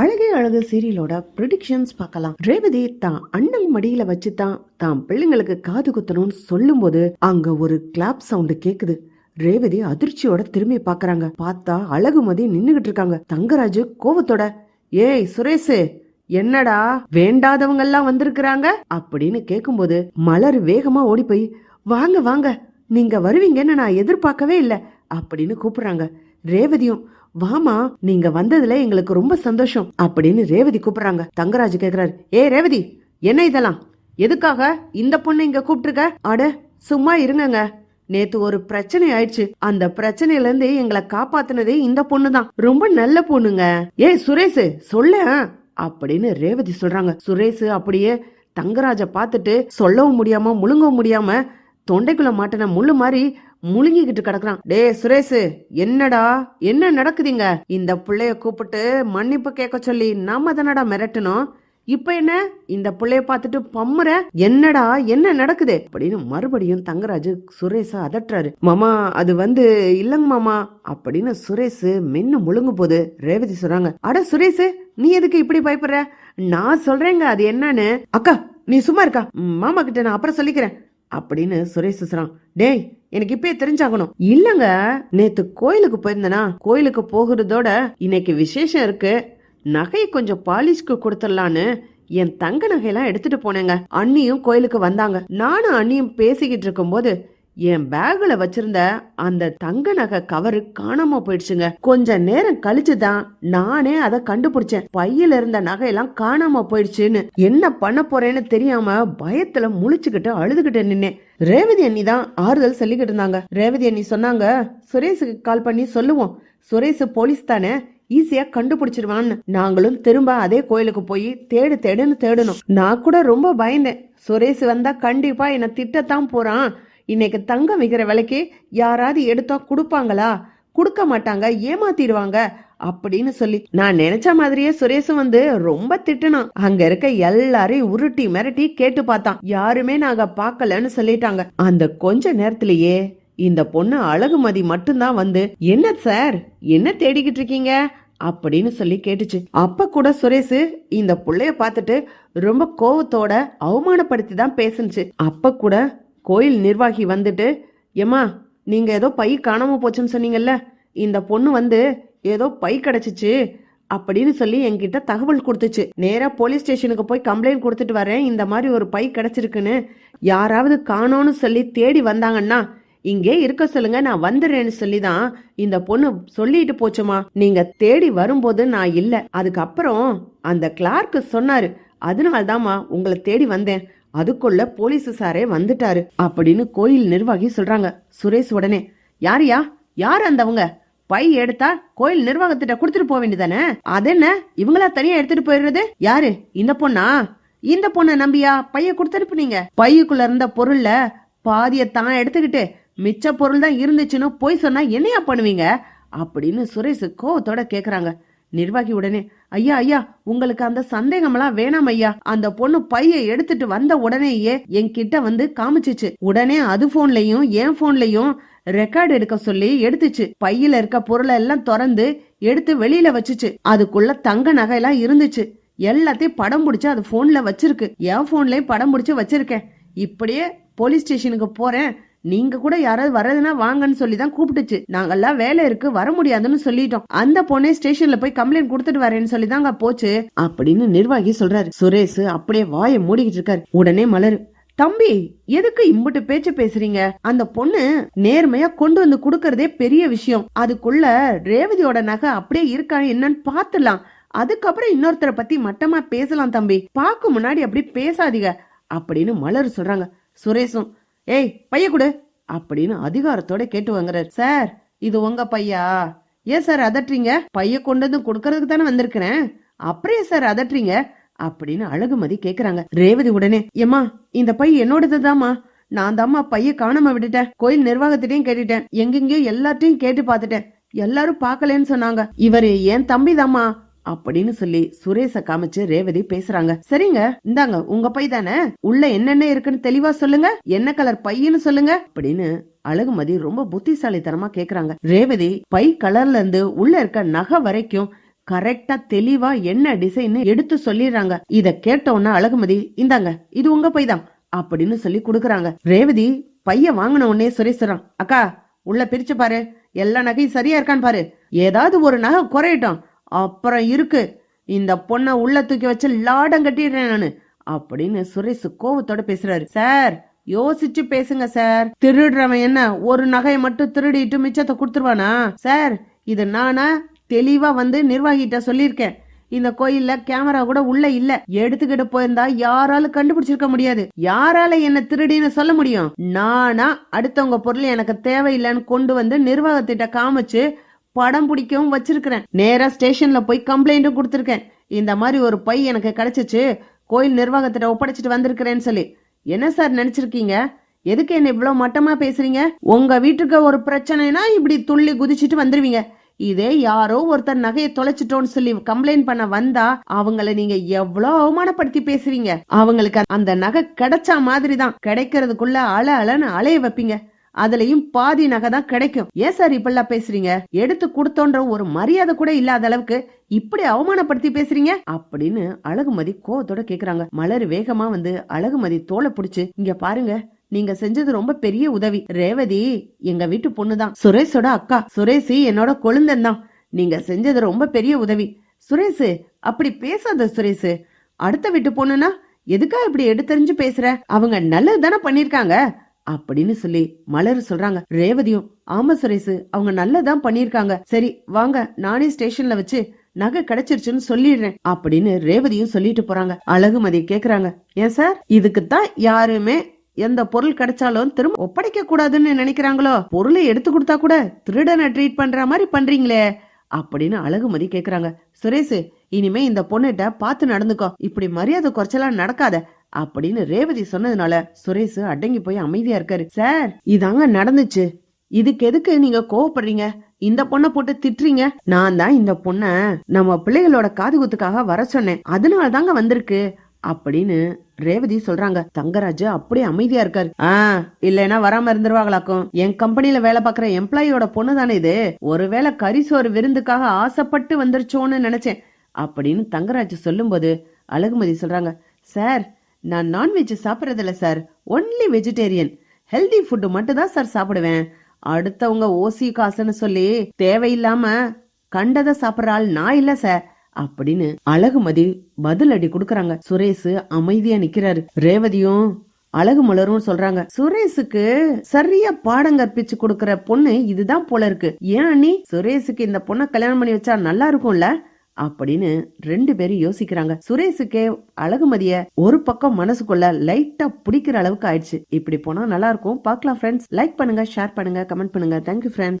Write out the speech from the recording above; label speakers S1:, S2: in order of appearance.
S1: அழகே அழகு சீரியலோட ப்ரிடிக்ஷன்ஸ் பார்க்கலாம். ரேவதி தான் அண்ணன் மடியில வச்சு தான் தான் பிள்ளைங்களுக்கு காது குத்தணும்னு சொல்லும் போது அங்க ஒரு கிளாப் சவுண்ட் கேக்குது. ரேவதி அதிர்ச்சியோட திரும்பி பாக்குறாங்க பார்த்தா அழகுமதி நின்னுகிட்டு இருக்காங்க. தங்கராஜு கோவத்தோட ஏய் சுரேஷ் என்னடா வேண்டாதவங்க எல்லாம் வந்திருக்கிறாங்க? அப்படின்னு கேக்கும்போது மலர் வேகமா ஓடி போய் வாங்க வாங்க நீங்க வருவீங்கன்னு நான் எதிர்பார்க்கவே இல்லை. அப்படின்னு கூப்பிடுறாங்க. ரேவதியும் வாமா நீங்க வந்ததுல எங்களுக்கு ரொம்ப சந்தோஷம் அப்படின்னு ரேவதி கூப்பிடுறாங்க. தங்கராஜ் கேக்குறாரு ஏ ரேவதி என்ன இதெல்லாம்? எதுக்காக இந்த பொண்ணு இங்க கூப்பிட்டுருக்க? அட சும்மா இருங்கங்க. நேத்து ஒரு பிரச்சனை ஆயிடுச்சு. அந்த பிரச்சனையில இருந்து எங்களை காப்பாத்தினதே இந்த பொண்ணு தான் ரொம்ப நல்ல பொண்ணுங்க. ஏ சுரேஷ் சொல்ல அப்படின்னு ரேவதி சொல்றாங்க. சுரேஷ் அப்படியே தங்கராஜ பார்த்துட்டு சொல்லவும் முடியாம முழுங்கவும் முடியாம தொண்டைக்குள்ள மாட்டின முள்ளு மாதிரி முழுங்கிக்கிட்டு கிடக்குறான். டே சுரேஷ் என்னடா? என்ன நடக்குதுங்க? இந்த பிள்ளைய கூப்பிட்டு மன்னிப்பு கேட்க சொல்லி நாம தானடா மிரட்டணும் இப்ப என்ன? இந்த பிள்ளைய பார்த்துட்டு பம்முற? என்னடா? என்ன நடக்குது? அப்படின்னு மறுபடியும் தங்கராஜு சுரேஷ அதட்டுறாரு. மாமா அது வந்து இல்லங்க மாமா அப்படின்னு சுரேஷ் மென்னு முழுங்கு போது ரேவதி சொல்றாங்க. அட சுரேஷ் நீ எதுக்கு இப்படி பயப்படுற? நான் சொல்றேங்க அது என்னன்னு. அக்கா நீ சும்மா இருக்கா? மாமா கிட்ட நான் அப்புறம் சொல்லிக்கிறேன். அப்படின்னு சுரேஷ் சொல்றான் டேய் எனக்கு இப்பயே தெரிஞ்சாகணும். இல்லங்க நேத்து கோயிலுக்கு போயிருந்தனா? கோயிலுக்கு போகிறதோட இன்னைக்கு விசேஷம் இருக்கு. நகையை கொஞ்சம் பாலிஷ்க்கு கொடுத்துடலான்னு என் தங்க நகையெல்லாம் எடுத்துட்டு போனேங்க. அண்ணியும் கோயிலுக்கு வந்தாங்க. நானும் அண்ணியும் பேசிக்கிட்டு இருக்கும்போது என் பேக்ல வச்சிருந்த அந்த தங்க நகை கவரு காணாம போயிடுச்சுங்க. கொஞ்ச நேரம் கழிச்சுதான் நானே அதை கண்டுபிடிச்சேன். பையில இருந்த நகையெல்லாம் காணாம போயிடுச்சுன்னு. என்ன பண்ண போறேன்னு தெரியாம பயத்துல முழிச்சுக்கிட்டு அழுதுகிட்டு நின்னேன். ரேவதி அண்ணி தான் ஆறுதல் சொல்லிக்கிட்டு இருந்தாங்க. ரேவதி அண்ணி சொன்னாங்க சுரேஷுக்கு கால் பண்ணி சொல்லுவோம். சுரேஷ் போலீஸ் தானே. ஈஸியா கண்டுபிடிச்சிருவான்னு. நாங்களும் திரும்ப அதே கோயிலுக்கு போய் தேடு தேடுன்னு தேடணும். நான் கூட ரொம்ப பயந்தேன். சுரேஷ் வந்தா கண்டிப்பா என்ன திட்டத்தான் போறான். இன்னைக்கு தங்கம் விற்கிற விலைக்கு யாராவது எடுத்தா கொடுப்பாங்களா? கொடுக்க மாட்டாங்க ஏமாத்திடுவாங்க அப்படின்னு சொல்லி. நான் நினைச்ச மாதிரியே சுரேஷும் வந்து ரொம்ப திட்டினான். அங்க இருக்க எல்லாரையும் உருட்டி மிரட்டி கேட்டு பார்த்தான். யாருமே நாங்க பார்க்கலன்னு சொல்லிட்டாங்க. அந்த கொஞ்ச நேரத்திலேயே இந்த பொண்ணு அழகுமதி மட்டும்தான் வந்து என்ன சார்? என்ன தேடிக்கிட்டு இருக்கீங்க? அப்படின்னு சொல்லி கேட்டுச்சு. அப்ப கூட சுரேஷ் இந்த புள்ளைய பார்த்துட்டு ரொம்ப கோவத்தோட அவமானப்படுத்தி தான் பேசுனுச்சு. அப்ப கூட கோயில் நிர்வாகி வந்துட்டு ஏமா நீங்க ஏதோ பை காணாம போச்சுன்னு சொன்னீங்கல்ல இந்த பொண்ணு வந்து ஏதோ பை கிடைச்சிச்சு அப்படின்னு சொல்லி என்கிட்ட தகவல் கொடுத்துச்சு. நேரா போலீஸ் ஸ்டேஷனுக்கு போய் கம்ப்ளைண்ட் கொடுத்துட்டு வரேன் இந்த மாதிரி ஒரு பை கிடைச்சிருக்குன்னு. யாராவது காணோன்னு சொல்லி தேடி வந்தாங்கன்னா இங்கே இருக்க சொல்லுங்க நான் வந்துடுறேன்னு சொல்லி தான் இந்த பொண்ணு சொல்லிட்டு போச்சுமா. நீங்க தேடி வரும்போது நான் இல்ல. அதுக்கப்புறம் அந்த கிளார்க்கு சொன்னாரு அதனால்தாம்மா உங்களை தேடி வந்தேன். அதுக்குள்ள போலீஸ் சாரே வந்துட்டாரு அப்படின்னு கோயில் நிர்வாகி சொல்றாங்க. சுரேஷ் உடனே யாரியா? யார் அந்தவங்க? பை எடுத்தா கோயில் நிர்வாகத்திட்ட கொடுத்துட்டு போக வேண்டியதானே? அதென்ன? இவங்களா தனியா எடுத்துட்டு போயிடுறது? யாரு? இந்த பொண்ணா? இந்த பொண்ணை நம்பியா? பைய கொடுத்துருப்புனீங்க பையக்குள்ள இருந்த பொருள்ல பாதிய தான் எடுத்துக்கிட்டு மிச்ச பொருள் தான் இருந்துச்சுன்னு போய் சொன்னா என்னையா பண்ணுவீங்க? அப்படின்னு சுரேஷ் கோவத்தோட கேக்குறாங்க. நிர்வாகி உடனே ஐயா ஐயா உங்களுக்கு அந்த சந்தேகமெல்லாம் வேணாம் ஐயா. அந்த பொண்ணு பைய எடுத்துட்டு வந்த உடனேயே என்கிட்ட வந்து காமிச்சிச்சு. உடனே அது போன்லயும் என் போன்லயும் ரெக்கார்டு எடுக்க சொல்லி எடுத்துச்சு. பையில இருக்க பொருளை எல்லாம் திறந்து எடுத்து வெளியில வச்சுச்சு. அதுக்குள்ள தங்க நகையெல்லாம் இருந்துச்சு. எல்லாத்தையும் படம் பிடிச்சு அது போன்ல வச்சிருக்கு. என் போன்லயும் படம் பிடிச்சு வச்சிருக்கேன். இப்படியே போலீஸ் ஸ்டேஷனுக்கு போறேன். நீங்க கூட யாராவது வர்றதுன்னா வாங்கன்னு சொல்லி தான் கூப்பிட்டுச்சு. நாங்கெல்லாம் வேலை இருக்கு வர முடியாதுன்னு சொல்லிட்டோம். அந்த பொண்ணே ஸ்டேஷன்ல போய் கம்ப்ளைண்ட் கொடுத்துட்டு வரேன்னு சொல்லி தாங்க போச்சு. அப்படின்னு நிர்வாகி சொல்றாரு. சுரேஷ் அப்படியே வாயை மூடிக்கிட்டு இருக்காரு. உடனே மலர். தம்பி எதுக்கு இம்புட்டு பேச்சு பேசுறீங்க? அந்த பொண்ணு நேர்மையா கொண்டு வந்து கொடுக்கறதே பெரிய விஷயம். அதுக்குள்ள ரேவதியோட நகை அப்படியே இருக்கா என்னன்னு பாத்துலாம் அதுக்கப்புறம் இன்னொருத்தரை பத்தி மட்டமா பேசலாம் தம்பி. பார்க்க முன்னாடி அப்படி பேசாதீங்க. அப்படின்னு மலர் சொல்றாங்க. சுரேஷும் ஏய் பைய கொடு. அப்படின்னு அதிகாரத்தோட கேட்டு வாங்குறாரு. சார் இது உங்க பையா? ஏன் சார் அதட்டுறீங்க? பைய கொண்டு வந்து கொடுக்கறதுக்கு தானே வந்திருக்கிறேன். அப்புறம் சார் அதட்டுறீங்க? அப்படின்னு அழகுமதி கேக்குறாங்க. ரேவதி உடனே ஏம்மா இந்த பை என்னோடதுதாம்மா. நான் தாம்மா பைய காணாம விட்டுட்டேன். கோயில் நிர்வாகத்திட்டையும் கேட்டுட்டேன். எங்கெங்கயோ எல்லாத்தையும் கேட்டு பார்த்துட்டேன். எல்லாரும் பாக்கலன்னு சொன்னாங்க. இவரு என் தம்பி அப்படின்னு சொல்லி சுரேஷ காமிச்சு ரேவதி பேசுறாங்க. சரிங்க இந்தாங்க உங்க பை தானே? உள்ள என்னென்ன இருக்குன்னு தெளிவா சொல்லுங்க என்ன கலர் பையன்னு சொல்லுங்க அப்படின்னு அழகுமதி ரொம்ப புத்திசாலித்தனமா கேக்குறாங்க. ரேவதி பை கலர்ல இருந்து உள்ள இருக்க நகை வரைக்கும் கரெக்டா தெளிவா என்ன டிசைன் எடுத்து சொல்லிடுறாங்க. இத கேட்ட அழகுமதி இந்தாங்க இது உங்க பை தான் அப்படின்னு சொல்லி கொடுக்குறாங்க. ரேவதி பைய வாங்கின உடனே சுரேஷ் அக்கா உள்ள பிரிச்சு பாரு எல்லா நகையும் சரியா இருக்கான்னு பாரு ஏதாவது ஒரு நகை குறையட்டும் அப்புறம் இருக்கு. இந்த பொண்ணை உள்ள தூக்கி வச்சு லாடம் கட்டிடுறேன் நானு அப்படின்னு சுரேஷ் கோவத்தோட பேசுறாரு. சார் யோசிச்சு பேசுங்க சார். திருடுறவன் என்ன ஒரு நகையை மட்டும் திருடிட்டு மிச்சத்தை கொடுத்துருவானா? சார் இது நானா தெளிவா வந்து நிர்வாகிட்ட சொல்லியிருக்கேன். இந்த கோயில்ல கேமரா கூட உள்ள இல்ல. எடுத்துக்கிட்டு போயிருந்தா யாராலும் கண்டுபிடிச்சிருக்க முடியாது. யாரால என்ன திருடின்னு சொல்ல முடியும்? நானா அடுத்தவங்க பொருள் எனக்கு தேவையில்லைன்னு கொண்டு வந்து நிர்வாகத்திட்ட காமிச்சு படம் பிடிக்கவும் வச்சிருக்கிறேன். நேரா ஸ்டேஷன்ல போய் கம்ப்ளைண்ட்டும் கொடுத்துருக்கேன். இந்த மாதிரி ஒரு பை எனக்கு கிடைச்சிச்சு. கோயில் நிர்வாகத்திட்ட ஒப்படைச்சிட்டு வந்திருக்கிறேன்னு சொல்லி. என்ன சார் நினைச்சிருக்கீங்க? எதுக்கு என்ன இவ்வளவு மட்டமா பேசுறீங்க? உங்க வீட்டுக்கு ஒரு பிரச்சனைனா இப்படி துள்ளி குதிச்சிட்டு வந்துருவீங்க. இதே யாரோ ஒருத்தர் நகையை தொலைச்சிட்டோன்னு சொல்லி கம்ப்ளைண்ட் பண்ண வந்தா அவங்கள நீங்க எவ்வளவு அவமானப்படுத்தி பேசுவீங்க? அவங்களுக்கு அந்த நகை கிடைச்ச மாதிரி தான் கிடைக்கிறதுக்குள்ள அல அலன்னு அலைய வைப்பீங்க. அதுலயும் பாதி நகை தான் கிடைக்கும். ஏன் சார் இப்பெல்லாம் பேசுறீங்க? எடுத்து கொடுத்தோன்ற ஒரு மரியாதை கூட இல்லாத அளவுக்கு இப்படி அவமானப்படுத்தி பேசுறீங்க? அப்படின்னு அழகுமதி கோவத்தோட கேக்குறாங்க. மலர் வேகமா வந்து அழகுமதி தோலை புடிச்சு இங்க பாருங்க நீங்க செஞ்சது ரொம்ப பெரிய உதவி. ரேவதி எங்க வீட்டு பொண்ணுதான். சுரேஷோட அக்கா. சுரேஷ் என்னோட கொழுந்தன் தான். நீங்க செஞ்சது ரொம்ப பெரிய உதவி. சுரேஷ் அப்படி பேசாத சுரேஷ். அடுத்த வீட்டு பொண்ணுனா எதுக்கா இப்படி எடுத்தறிஞ்சு பேசுற? அவங்க நல்லது தானே பண்ணிருக்காங்க. அப்படின்னு சொல்லி மலர் சொல்றாங்க. ரேவதியும் ஆமா சுரேஷ் அவங்க நல்லதான் பண்ணிருக்காங்க சரி வாங்க நானே ஸ்டேஷன்ல வச்சு நகை கிடைச்சிருச்சுன்னு சொல்லிடுறேன் அப்படின்னு ரேவதியும் சொல்லிட்டு போறாங்க. அழகுமதி கேக்குறாங்க ஏன் சார் இதுக்குத்தான் யாருமே எந்த பொருள் கிடைச்சாலும் திரும்ப ஒப்படைக்க கூடாதுன்னு நினைக்கிறாங்களோ? பொருளை எடுத்து கொடுத்தா கூட திருடனை ட்ரீட் பண்ற மாதிரி பண்றீங்களே அப்படின்னு அழகுமதி கேக்குறாங்க. சுரேஷ் இனிமே இந்த பொண்ணுகிட்ட பார்த்து நடந்துக்கோ. இப்படி மரியாதை குறைச்சலாம் நடக்காத. அப்படின்னு ரேவதி சொன்னதுனால சுரேஷ் அடங்கி போய் அமைதியா இருக்காரு. சார் இதாங்க நடந்துச்சு. இதுக்கு எதுக்கு நீங்க கோவப்படுறீங்க? இந்த பொண்ணை போட்டு திட்டுறீங்க. நான் தான் இந்த பொண்ண நம்ம பிள்ளைகளோட காது குத்துக்காக வர சொன்னேன். அதனால தாங்க வந்திருக்கு அப்படின்னு ரேவதி சொல்றாங்க. தங்கராஜ் அப்படியே அமைதியா இருக்காரு. ஆ இல்லைன்னா வராம இருந்துருவாங்களாக்கும். என் கம்பெனில வேலை பாக்குற எம்ப்ளாயியோட பொண்ணு தானே இது. ஒருவேளை கரிசோறு விருந்துக்காக ஆசைப்பட்டு வந்துருச்சோன்னு நினைச்சேன் அப்படின்னு தங்கராஜ் சொல்லும்போது அழகுமதி சொல்றாங்க. சார் நான் non veg சாப்பிட்றதில்ல sir only vegetarian healthy food மட்டும் தான் சார் சாப்பிடுவேன். அடுத்தவங்க ஓசி காசுன்னு சொல்லி தேவையில்லாம கண்டதை சாப்பிட்ற ஆள் நான் இல்ல சார் அப்படின்னு அழகுமதி பதில் அடி கொடுக்கறாங்க. சுரேஷ் அமைதியா நிக்கிறாரு. ரேவதியும் அழகு மலரும் சொல்றாங்க. சுரேஷுக்கு சரியா பாடம் கற்பிச்சு கொடுக்கற பொண்ணு இதுதான் போல இருக்கு. ஏன் அண்ணி? சுரேஷுக்கு இந்த பொண்ணை கல்யாணம் பண்ணி வச்சா நல்லா இருக்கும்ல? அப்படின்னு ரெண்டு பேரும் யோசிக்கிறாங்க. சுரேஷுக்கே அழகுமதிய ஒரு பக்கம் மனசுக்குள்ள லைட்டா பிடிக்கிற அளவுக்கு ஆயிடுச்சு. இப்படி போனா நல்லா இருக்கும். பார்க்கலாம் ஃப்ரெண்ட்ஸ் லைக் பண்ணுங்க ஷேர் பண்ணுங்க கமெண்ட் பண்ணுங்க. Thank you friends